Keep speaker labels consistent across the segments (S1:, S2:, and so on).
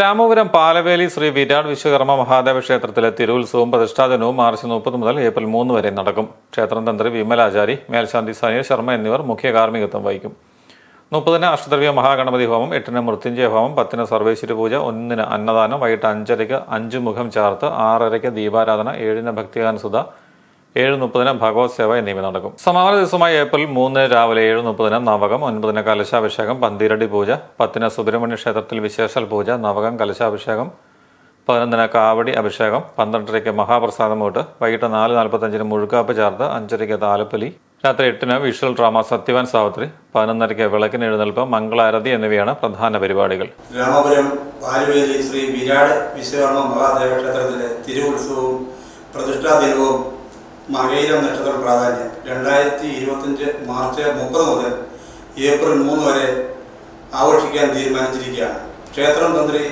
S1: രാമപുരം പാലവേലി ശ്രീ വിരാട് വിശ്വകർമ്മ മഹാദേവ ക്ഷേത്രത്തിലെ തിരുവുത്സവവും പ്രതിഷ്ഠാദിനവും മാർച്ച് മുപ്പത് മുതൽ ഏപ്രിൽ മൂന്ന് വരെ നടക്കും. ക്ഷേത്രം തന്ത്രി വിമലാചാരി മേൽശാന്തി സനീൽ ശർമ്മ എന്നിവർ മുഖ്യ കാർമ്മികത്വം വഹിക്കും. മുപ്പതിന് അഷ്ടദ്രവ്യ മഹാഗണപതി ഹോമം എട്ടിന് മൃത്യുഞ്ജയ ഹോമം പത്തിന് സർവേശ്വരി പൂജ ഒന്നിന് അന്നദാനം വൈകിട്ട് അഞ്ചരയ്ക്ക് അഞ്ചു മുഖം ചാർത്ത് ആറരയ്ക്ക് ദീപാരാധന ഏഴിന് ഭക്തിഗാന സുധ ഏഴ് മുപ്പതിന് ഭഗവത് സേവ എന്നിവ നടക്കും. സമാപന ദിവസമായ ഏപ്രിൽ മൂന്ന് രാവിലെ ഏഴ് മുപ്പതിന് നവകം ഒൻപതിന് കലശാഭിഷേകം പന്തിരടി പൂജ പത്തിന് സുബ്രഹ്മണ്യ ക്ഷേത്രത്തിൽ വിശേഷൽ പൂജ നവകം കലശാഭിഷേകം പതിനൊന്നിന് കാവടി അഭിഷേകം പന്ത്രണ്ടരയ്ക്ക് മഹാപ്രസാദം വോട്ട് വൈകിട്ട് നാല് നാൽപ്പത്തഞ്ചിന് മുഴുക്കാപ്പ് ചേർത്ത് അഞ്ചരയ്ക്ക് താലപ്പൊലി രാത്രി എട്ടിന് വിഷ്വൽ ഡ്രാമ സത്യവാൻ സാവത്രി പതിനൊന്നരയ്ക്ക് വിളക്കിന് എഴുന്നേൽപ്പ് മംഗളാരതി എന്നിവയാണ് പ്രധാന പരിപാടികൾ.
S2: രാമപുരം പാലുവേലി ശ്രീ വിരാട് വിശ്വകർമ്മ മഹാദേവ ക്ഷേത്രത്തിലെ തിരുവുത്സവവും പ്രതിഷ്ഠാ ദിനവും മകയിരം നക്ഷത്ര പ്രാധാന്യം. രണ്ടായിരത്തി ഇരുപത്തഞ്ച് മാർച്ച് മുപ്പത് മുതൽ ഏപ്രിൽ മൂന്ന് വരെ ആഘോഷിക്കാൻ തീരുമാനിച്ചിരിക്കുകയാണ്. ക്ഷേത്രം തന്ത്രി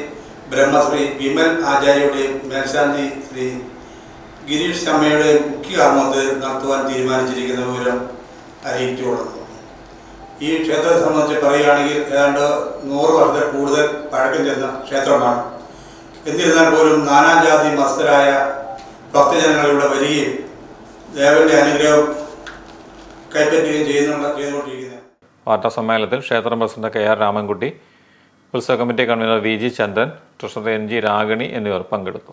S2: ബ്രഹ്മശ്രീ വിമൽ ആചാര്യയുടെയും മേൽശാന്തി ശ്രീ ഗിരീഷ് ശമ്മയുടെയും മുഖ്യ കർമ്മത്തിൽ നടത്തുവാൻ തീരുമാനിച്ചിരിക്കുന്ന വിവരം അറിയിച്ചുകൊള്ളുന്നു. ഈ ക്ഷേത്രത്തെ സംബന്ധിച്ച് പറയുകയാണെങ്കിൽ ഏതാണ്ട് നൂറ് വർഷത്തിൽ കൂടുതൽ പഴക്കം ചെന്ന ക്ഷേത്രമാണ്. എന്നിരുന്നാൽ പോലും നാനാജാതി മസ്തരായ ഭക്തജനങ്ങൾ ഇവിടെ വരികയും ദേവന്റെ അനുഗ്രഹം കൈപ്പറ്റുകയും ചെയ്യുന്നുള്ള ചെയ്തുകൊണ്ടിരിക്കുന്നത്.
S1: വാർത്താ സമ്മേളനത്തിൽ ക്ഷേത്രം പ്രസിഡന്റ് കെ ആർ രാമൻകുട്ടി ഉത്സവ committee convener V G Chandran treasurer N G Ragini എന്നിവർ പങ്കെടുത്തു.